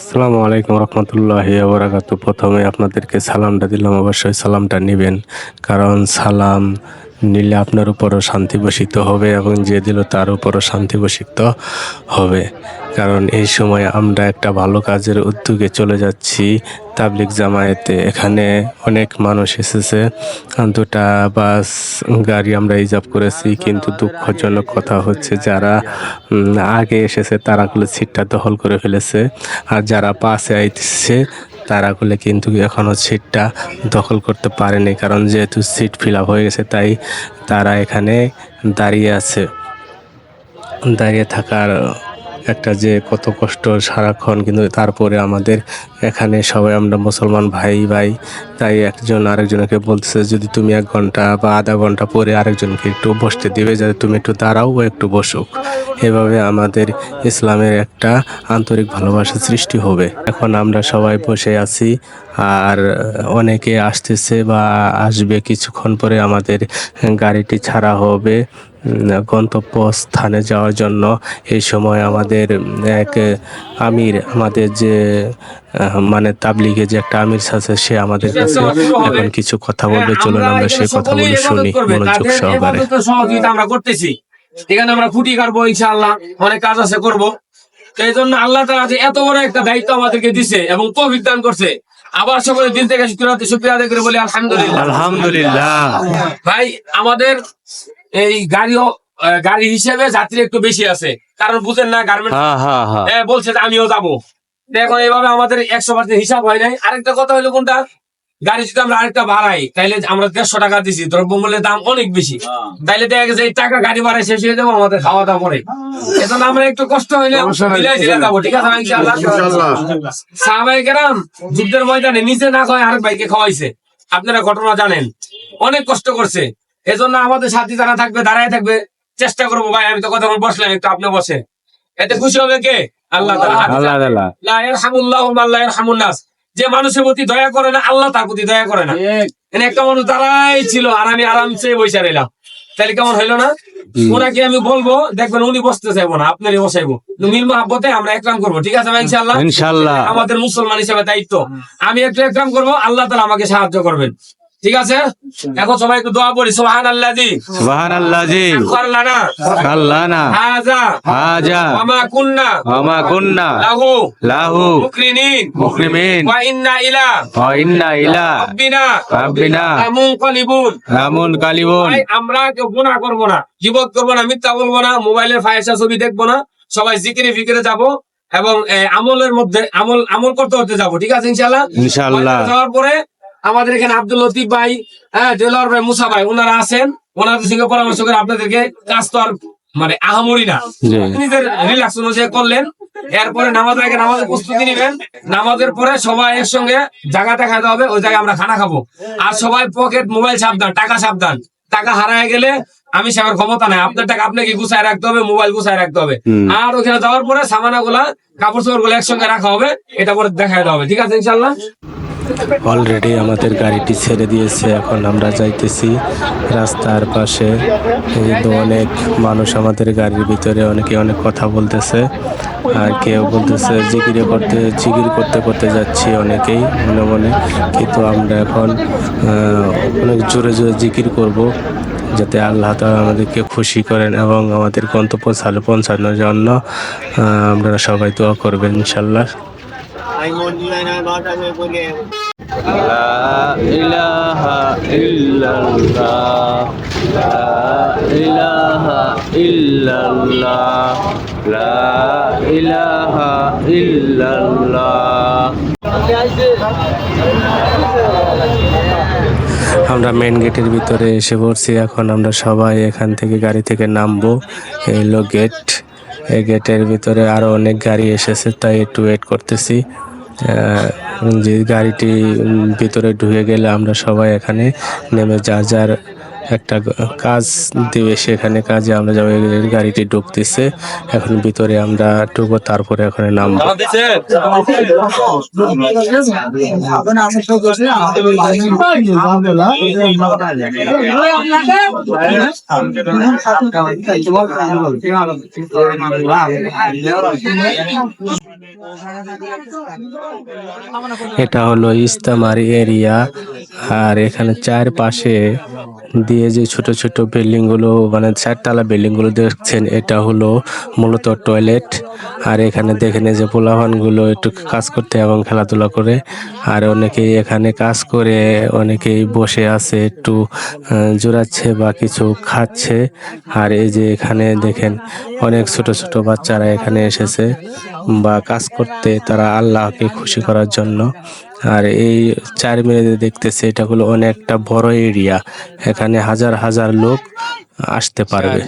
আসসালামু আলাইকুম রহমতুল্লাহ আবরাকাতু প্রথমে আপনাদেরকে সালামটা দিলাম, অবশ্যই সালামটা নেবেন। কারণ সালাম নিলে আপনার উপরও শান্তি বসিত হবে এবং যে দিল তার উপরও শান্তি বসিত হবে। কারণ এই সময় আমরা একটা ভালো কাজের উদ্যোগে চলে যাচ্ছি তাবলিক জামায়াতে। এখানে অনেক মানুষ এসেছে। দুটা বাস, গাড়ি আমরা রিজার্ভ করেছি, কিন্তু দুঃখজনক কথা হচ্ছে যারা আগে এসেছে, তারা গুলো সিটটা দখল করে ফেলেছে। আর যারা পাশে আইতেছে, তারা গুলো কিন্তু এখনও সিটটা দখল করতে পারেনি, কারণ যেহেতু সিট ফিল হয়ে গেছে, তাই তারা এখানে দাঁড়িয়ে আছে। দাঁড়িয়ে থাকার একটা যে কত কষ্ট সারাক্ষণ, কিন্তু তারপরে আমাদের এখানে সবাই, আমরা মুসলমান ভাই ভাই, তাই একজন আরেকজনকে বলতেছে, যদি তুমি এক ঘণ্টা বা আধা ঘণ্টা পরে আরেকজনকে একটু বসতে দেবে, যাতে তুমি একটু দাঁড়াও ও একটু বসুক। এভাবে আমাদের ইসলামের একটা আন্তরিক ভালোবাসা সৃষ্টি হবে। এখন আমরা সবাই বসে আছি আর অনেকে আসতেছে বা আসবে কিছুক্ষণ পরে আমাদের গাড়িটি ছাড়া হবে গন্তব্য স্থানে যাওয়ার জন্য। এই সময় আমাদের এক আমির আমাদের যে মানে তাবলিগে যে একটা আমির আছে সে আমাদের কাছে এখন কিছু কথা বলবে। চলুন আমরা সেই কথাগুলো শুনি মনোযোগ সহকারে। সহযোগিতা আমরা করতেছি। এখানে আমরা খুঁটি কাটবো ইনশাআল্লাহ অনেক কাজ আছে করব। তো এই জন্য আল্লাহ তাআলা যে এত বড় একটা দায়িত্ব আমাদেরকে দিছে এবং তৌফিক দান করছে। আবার সকলে দিন থেকে শুক্রিয়া আদায় করে বলি আলহামদুলিল্লাহ। আলহামদুলিল্লাহ। ভাই আমাদের এই গাড়িও গাড়ি হিসেবে যাত্রী একটু বেশি আছে। কারণ বুঝেন না গার্মেন্ট হ্যাঁ হ্যাঁ। হ্যাঁ বলছে যে আমিও যাব। দেখো এইভাবে আমাদের একশো পার্সেন্ট হিসাব হয় নাই। আরেকটা কথা হলো কোনটা? গাড়ি যদি আমরা আরেকটা বাড়াই তাইলে আমরা দেড়শো টাকা দিছি দ্রব্যমূল্যের দাম অনেক বেশি। তাইলে দেখা গেছে এই টাকা গাড়ি বাড়াই শেষ হয়ে যাব আমাদের খাওয়া দাওয়া পরে এজন্য আমরা একটু কষ্ট হইলে মিলাই দিলে যাব ঠিক আছে সাহাবাই কেরাম যুদ্ধের ময়দানে নিচে না খাওয়াই আরেক ভাইকে খাওয়াইছে। আপনারা ঘটনা জানেন। অনেক কষ্ট করছে। এজন্য আমাদের সাথী যারা থাকবে দাঁড়ায় থাকবে। চেষ্টা করব ভাই আমি তো কথা বসলাম একটু আপনি বসে এতে খুশি হবে কে? আল্লাহ তাআলা। আল্লাহ আল্লাহ লা ইয়ারহামুল্লাহু মান লা ইয়ারহামুন নাস। যে মানুষের প্রতি দয়া করে না আল্লাহ তার প্রতি দয়া করে না। একটা মানুষ দাঁড়াই ছিল আর আমি আরামসে বসে রইলাম। তাহলে কেমন হইল না? ওনাকে আমি বলব? দেখবেন উনি বসতে চাইব না আপনারই বসাইবো। মিল মহাব্বতে আমরা একরাম করব ঠিক আছে ইনশাল্লাহ আমাদের মুসলমান হিসেবে দায়িত্ব। আমি একটু একরাম করব আল্লাহ তালা আমাকে সাহায্য করবেন। ঠিক আছে? এখন সবাই একটু দোয়া পড়ি সোহান আল্লাহ জি সুবহানাল্লাহ জি করলানা হাজা। হাজা। ওয়ামা কুন্না। আমা কুন্না। লাহু। লাহু। মুকরিনিন। মুকরিমিন ওয়া ইন্না ইলা। ওয়া ইন্না ইলা। রাব্বিনা। রাব্বিনা। মুনকালিবুন রামুন কালিবুন। ভাই আমরা কেউ গুনাহ করব না জীবত করব না মিথ্যা বলব না মোবাইলের ফায়সা ছবি দেখব না সবাই জিকিরে ফিকিরে যাব এবং আমলের মধ্যে আমল আমল করতে করতে যাব ঠিক আছে ইনশাআল্লাহ? ইনশাআল্লাহ। ময়দানে যাওয়ার পরে আমাদের এখানে আব্দুল লতিফ ভাই হ্যাঁ দেলোয়ার ভাই মুসা ভাই ওনারা আছেন। ওনাদের সঙ্গে পরামর্শ করে আপনাদেরকে কাজ তো আর মানে আহামরি না। নিজের রিল্যাক্স অনুযায়ী করলেন। এরপরে নামাজ আগে নামাজের প্রস্তুতি নেবেন। নামাজের পরে সবাই একসঙ্গে জায়গা দেখাতে হবে ওই জায়গায় আমরা খানা খাব। আর সবাই পকেট মোবাইল সাবধান টাকা সাবধান। টাকা হারায় গেলে আমি সেবার ক্ষমতা নাই। আপনার টাকা আপনাকে গুছায় রাখতে হবে মোবাইল গুছায় রাখতে হবে। আর ওখানে যাওয়ার পরে সামানা গুলা কাপড় চোপড়গুলো একসঙ্গে রাখা হবে এটা পরে দেখাই দেওয়া হবে। ঠিক আছে ইনশাল্লাহ অলরেডি আমাদের গাড়িটি ছেড়ে দিয়েছে, এখন আমরা যাইতেছি রাস্তার পাশে। কিন্তু অনেক মানুষ আমাদের গাড়ির ভিতরে, অনেকে অনেক কথা বলতেছে আর কেউ বলতেছে, জিকিরে করতে, জিকির করতে করতে যাচ্ছি অনেকেই, মনে মনে। কিন্তু আমরা এখন অনেক জোরে জোরে জিকির করব যাতে আল্লাহ তাআলা আমাদেরকে খুশি করেন এবং আমাদের গন্তব্যস্থলে পৌঁছানোর জন্য আপনারা সবাই দোয়া করবেন ইনশাল্লাহ আমরা মেন গেটের ভিতরে এসে পড়ছি। এখন আমরা সবাই এখান থেকে গাড়ি থেকে নামবো। এলো গেট এই গেটের ভিতরে আরও অনেক গাড়ি এসেছে, তাই একটু ওয়েট করতেছি। যে গাড়িটি ভিতরে ঢুকে গেলে আমরা সবাই এখানে নেমে যার যার একটা কাজ দিবে, সেখানে কাজে আমরা যাব গাড়িটি ঢুকতেছে। এখন ভিতরে আমরা ঢুকবো, তারপরে ওখানে নামবো। এটা হলো ইস্তামার এরিয়া। আর এখানে চারপাশে দিয়ে যে ছোট ছোট বিল্ডিংগুলো মানে চারতলা বিল্ডিংগুলো দেখছেন এটা হলো মূলত টয়লেট আর এখানে দেখেন যে পোলাপানগুলো একটু কাজ করতে এবং খেলাধুলা করে। আর অনেকেই এখানে কাজ করে অনেকেই বসে আছে একটু আহ, জোড়াচ্ছে বা কিছু খাচ্ছে। আর এই যে এখানে দেখেন অনেক ছোট ছোট বাচ্চারা এখানে এসেছে বা কাজ করতে তারা আল্লাহকে খুশি করার জন্য। আর এই চার মিনিটে দেখতেছে এটা হলো অনেকটা বড় এরিয়া এখানে হাজার হাজার লোক আসতে পারবে।